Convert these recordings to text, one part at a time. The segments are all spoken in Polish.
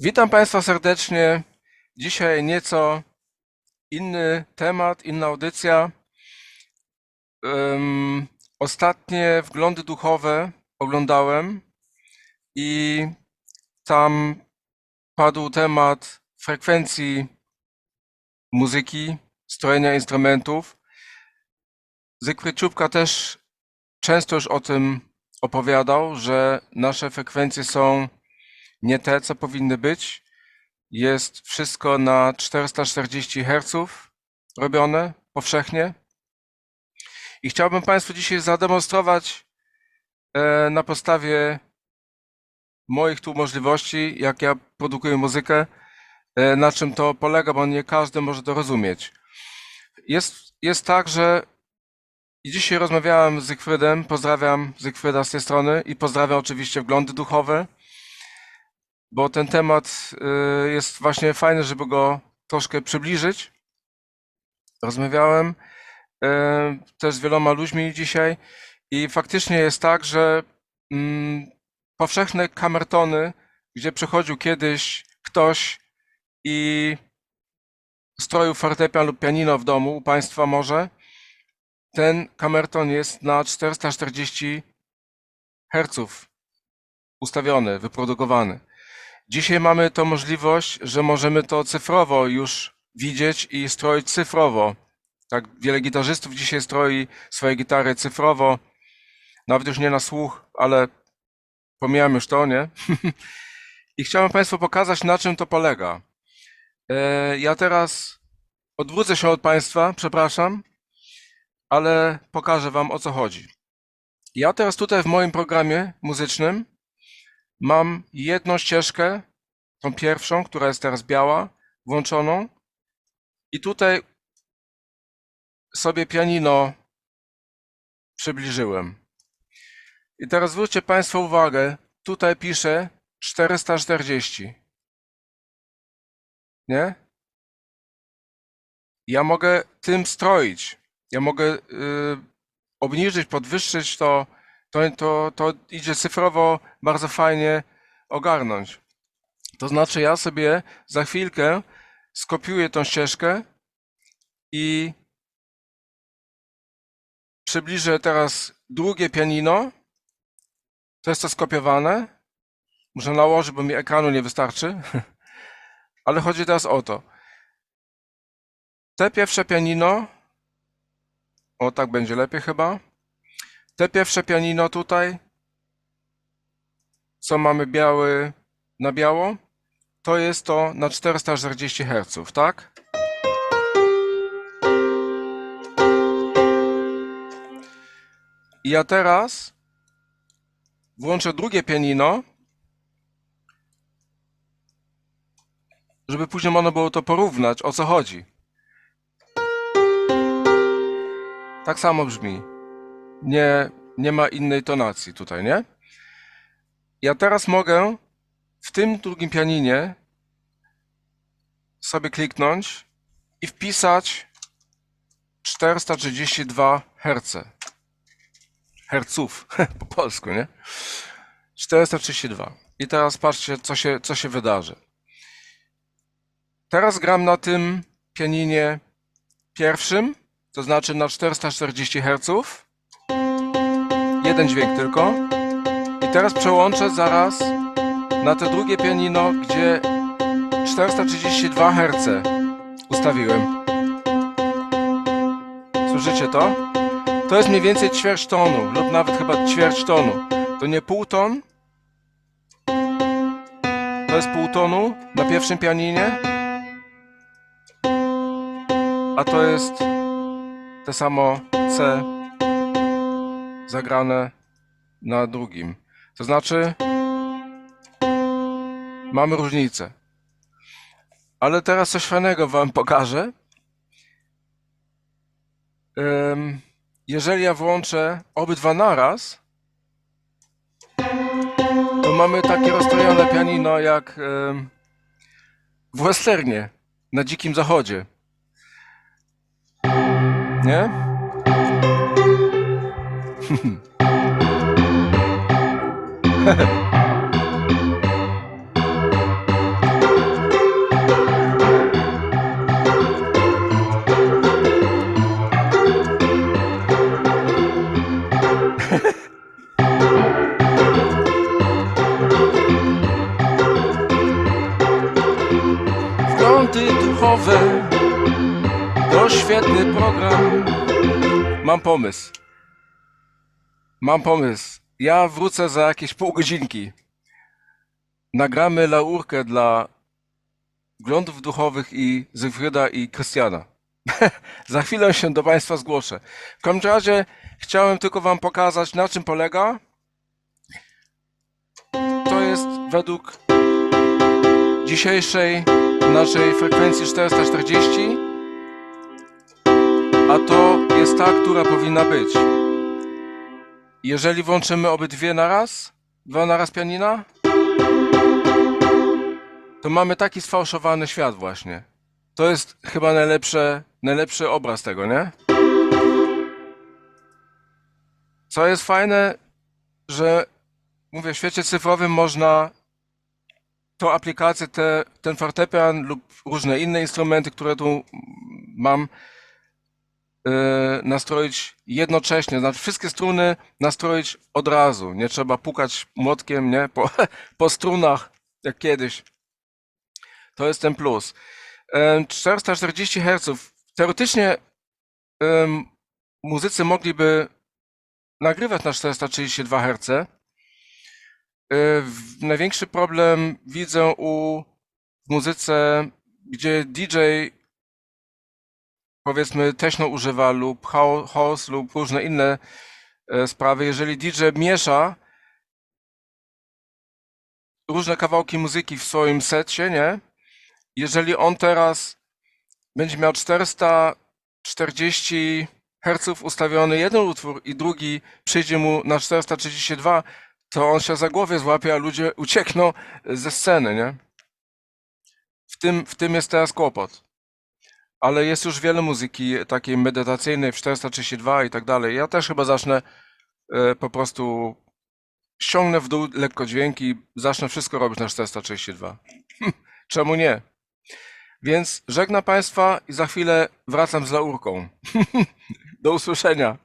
Witam Państwa serdecznie. Dzisiaj nieco inny temat, inna audycja. Em, ostatnie wglądy duchowe oglądałem i tam padł temat frekwencji muzyki, strojenia instrumentów. Zygfryd Czubka też często już o tym opowiadał, że nasze frekwencje są nie te, co powinny być. Jest wszystko na 440 Hz robione powszechnie. I chciałbym Państwu dzisiaj zademonstrować e, na podstawie moich tu możliwości, jak ja produkuję muzykę, e, na czym to polega, bo nie każdy może to rozumieć. Jest, jest tak, że i dzisiaj rozmawiałem z Zygfrydem, pozdrawiam Zygfryda z tej strony i pozdrawiam oczywiście wglądy duchowe bo ten temat y, jest właśnie fajny, żeby go troszkę przybliżyć. Rozmawiałem y, też z wieloma ludźmi dzisiaj i faktycznie jest tak, że mm, powszechne kamertony, gdzie przychodził kiedyś ktoś i stroił fortepian lub pianino w domu, u Państwa może, ten kamerton jest na 440 Hz ustawiony, wyprodukowany. Dzisiaj mamy to możliwość, że możemy to cyfrowo już widzieć i stroić cyfrowo. Tak wiele gitarzystów dzisiaj stroi swoje gitary cyfrowo, nawet już nie na słuch, ale pomijam już to, nie? I chciałem Państwu pokazać, na czym to polega. E, Ja teraz odwrócę się od Państwa, przepraszam, ale pokażę Wam o co chodzi. Ja teraz tutaj w moim programie muzycznym mam jedną ścieżkę, tą pierwszą, która jest teraz biała, włączoną i tutaj sobie pianino przybliżyłem. I teraz zwróćcie Państwo uwagę, tutaj pisze 440. Nie? Ja mogę tym stroić. Ja mogę y, obniżyć, podwyższyć to, to, to, to idzie cyfrowo bardzo fajnie ogarnąć. To znaczy, ja sobie za chwilkę skopiuję tą ścieżkę i przybliżę teraz drugie pianino. To jest to skopiowane. Muszę nałożyć, bo mi ekranu nie wystarczy. Ale chodzi teraz o to. Te pierwsze pianino. O, tak będzie lepiej chyba. Te pierwsze pianino tutaj, co mamy biały na biało, to jest to na 440 Hz, tak? I ja teraz włączę drugie pianino, żeby później można było to porównać, o co chodzi. Tak samo brzmi nie, nie ma innej tonacji tutaj, nie? Ja teraz mogę w tym drugim pianinie sobie kliknąć i wpisać 432 Hz. Herców po polsku, nie? 432. I teraz patrzcie, co się, co się wydarzy. Teraz gram na tym pianinie pierwszym, to znaczy na 440 Hz jeden dźwięk tylko. I teraz przełączę zaraz na to drugie pianino, gdzie 432 Hz ustawiłem. Słyszycie to? To jest mniej więcej ćwierć tonu, lub nawet chyba ćwierć tonu. To nie pół ton. To jest pół tonu na pierwszym pianinie. A to jest te samo C zagrane na drugim. To znaczy, mamy różnicę. Ale teraz coś fajnego Wam pokażę. Jeżeli ja włączę obydwa naraz, to mamy takie rozstrojone pianino jak w westernie na Dzikim Zachodzie. Nie? Wglądy duchowe to program. Mam pomysł. Mam pomysł. Ja wrócę za jakieś pół godzinki. Nagramy laurkę dla wglądów duchowych i Zygfryda i Krystiana. za chwilę się do Państwa zgłoszę. W każdym razie chciałem tylko Wam pokazać, na czym polega. To jest według dzisiejszej naszej frekwencji 440, a to jest ta, która powinna być. Jeżeli włączymy obydwie naraz, dwa naraz pianina, to mamy taki sfałszowany świat właśnie. To jest chyba najlepsze, najlepszy obraz tego, nie? Co jest fajne, że mówię, w świecie cyfrowym można tą aplikację, te, ten fortepian lub różne inne instrumenty, które tu mam, nastroić jednocześnie, znaczy wszystkie struny nastroić od razu. Nie trzeba pukać młotkiem, nie? Po, po strunach, jak kiedyś. To jest ten plus. Em, 440 Hz. Teoretycznie muzycy mogliby nagrywać na 432 Hz. Y, Największy problem widzę u w muzyce, gdzie DJ powiedzmy techno używa lub hou- house lub różne inne e, sprawy. Jeżeli DJ miesza różne kawałki muzyki w swoim secie, nie? Jeżeli on teraz będzie miał 440 Hz ustawiony jeden utwór i drugi przyjdzie mu na 432, to on się za głowę złapie, a ludzie uciekną ze sceny, nie? W tym, w tym jest teraz kłopot. Ale jest już wiele muzyki takiej medytacyjnej w 432 i tak dalej. Ja też chyba zacznę e, po prostu ściągnę w dół lekko dźwięki, zacznę wszystko robić na 432. Czemu nie? Więc żegnam Państwa i za chwilę wracam z laurką. Do usłyszenia.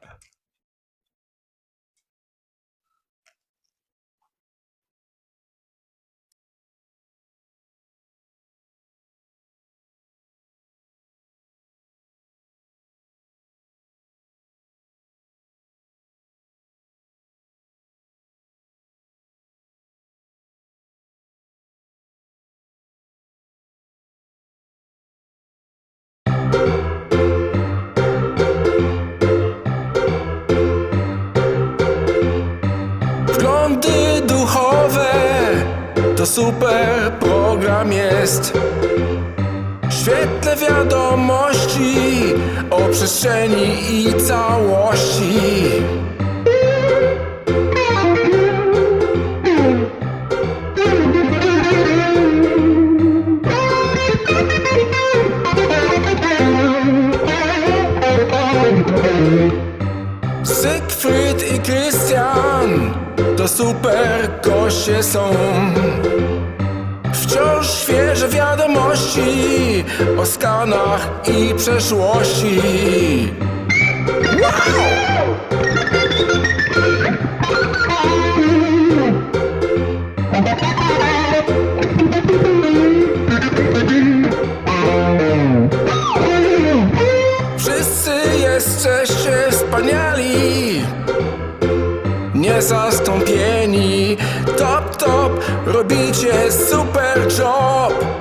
To super program jest. Świetle wiadomości o przestrzeni i całości. Goście są. Wciąż świeże wiadomości o skanach i przeszłości. Wszyscy jesteście wspaniali Niezastąpieni robicie super job